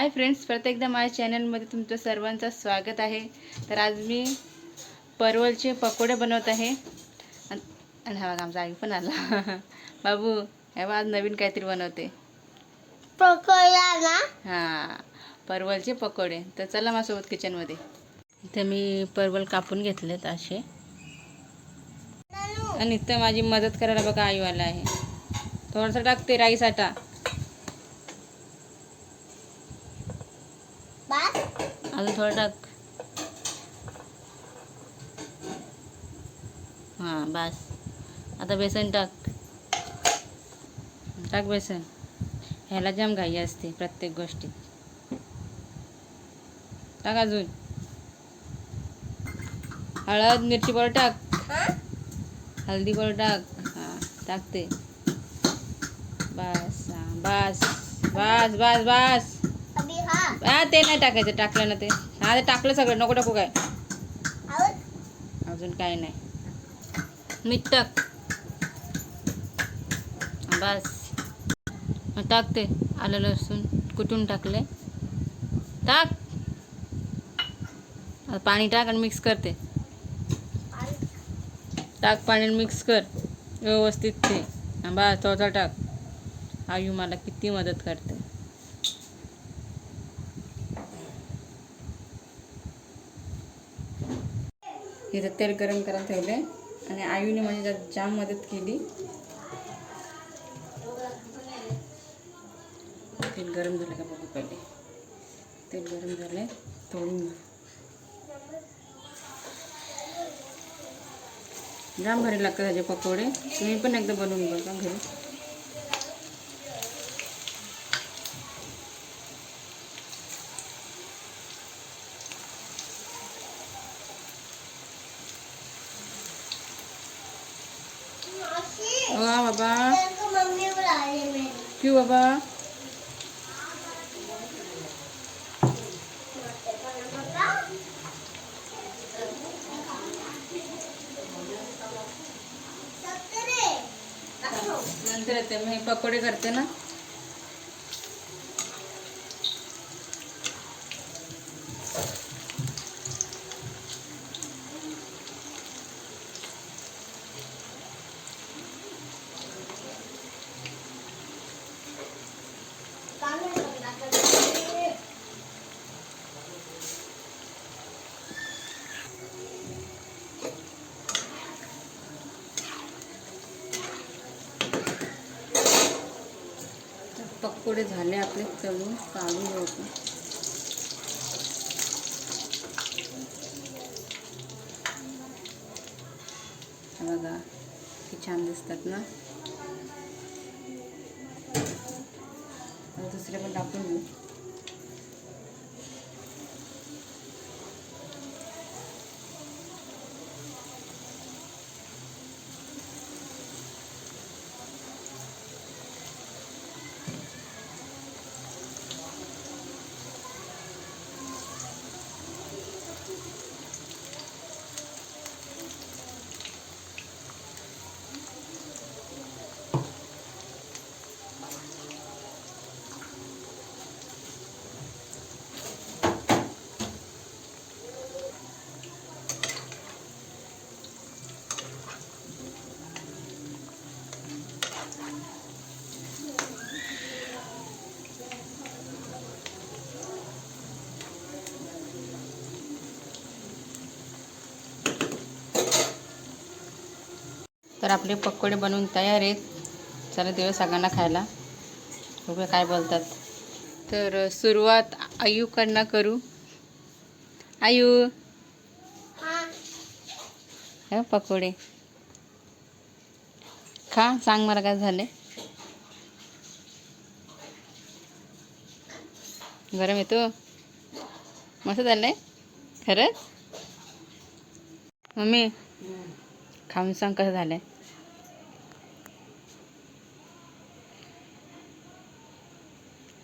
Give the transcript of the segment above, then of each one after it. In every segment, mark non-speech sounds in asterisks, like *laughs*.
Hi friends परत एकदा माझ्या चॅनलमध्ये तुमचं सर्वांचं स्वागत आहे. तर आज मी परवलचे पकोडे बनवत आहे. आणि हा बघा आमचा आई पण आला. *laughs* बाबू हे आज नवीन काहीतरी बनवते. पकोडा ना? हां परवलचे पकोडे. तर चला माझ्यासोबत किचनमध्ये इथे मी परवल कापून घेतलेत असे. आणि इथं माझी मदत करायला बघा आईवाला आहे. थोडंसं टाकते राईस आटा बस अजून थोडं टाक. हां बस. आता बेसन टाक. टाक बेसन. ह्याला जाम घाई असते प्रत्येक गोष्टीत. टाक अजून. हळद मिरची पावडर टाक. हळदी पावडर टाक. हां टाकते. बस हां बस. बस बस बस. हा ते नाही टाकायचं टाकलं ना ते. हा ते टाकलं सगळं नको टाकू काय. अजून काय नाही. मीठ टाक बस टाकते आलं लसूण कुटून टाकले टाक. पाणी टाक आणि मिक्स करते टाक पाणी मिक्स कर. व्यवस्थित ते. बा बस थोडा टाक. आयु मला किती मदत करते. इथं तेल गरम करायला ठेवले आणि आईने म्हणजे त्यात जाम मदत केली. तेल गरम झालं का बघू पहिले. तेल गरम झाले तोडून जाम भारी लागतात त्याचे पकोडे. तुम्ही पण एकदा बनवून बघा घरी. वा बाबा. तेरे मम्मी बुला रही है क्यों बाबा. नंतर येते मी पकोडे करते ना. पकोडे झाले आपले तळून काढून घेऊ आपण. बघा किती छान दिसतात ना. दुसरे पण टाकून घेऊ. तर आपले पकोडे बनवून तयार आहेत. चला दिवस सगळ्यांना खायला. बघूया काय बोलतात. तर सुरुवात आयूकडनं करू. आयू. हाँ हे पकोडे. खा सांग मला काय झाले गरम येतो. मस्त झालंय. खरंच? मम्मी खाऊन सांग कसं झालंय.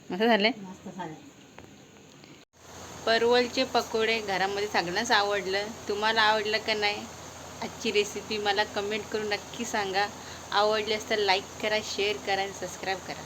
मस्त झाले परवलचे पकोडे घरामध्ये सगळ्यांनाच आवडलं. तुम्हाला आवडलं का नाही? आजची रेसिपी मला कमेंट करून नक्की सांगा. आवडली तर लाईक करा शेअर करा आणि सबस्क्राईब करा.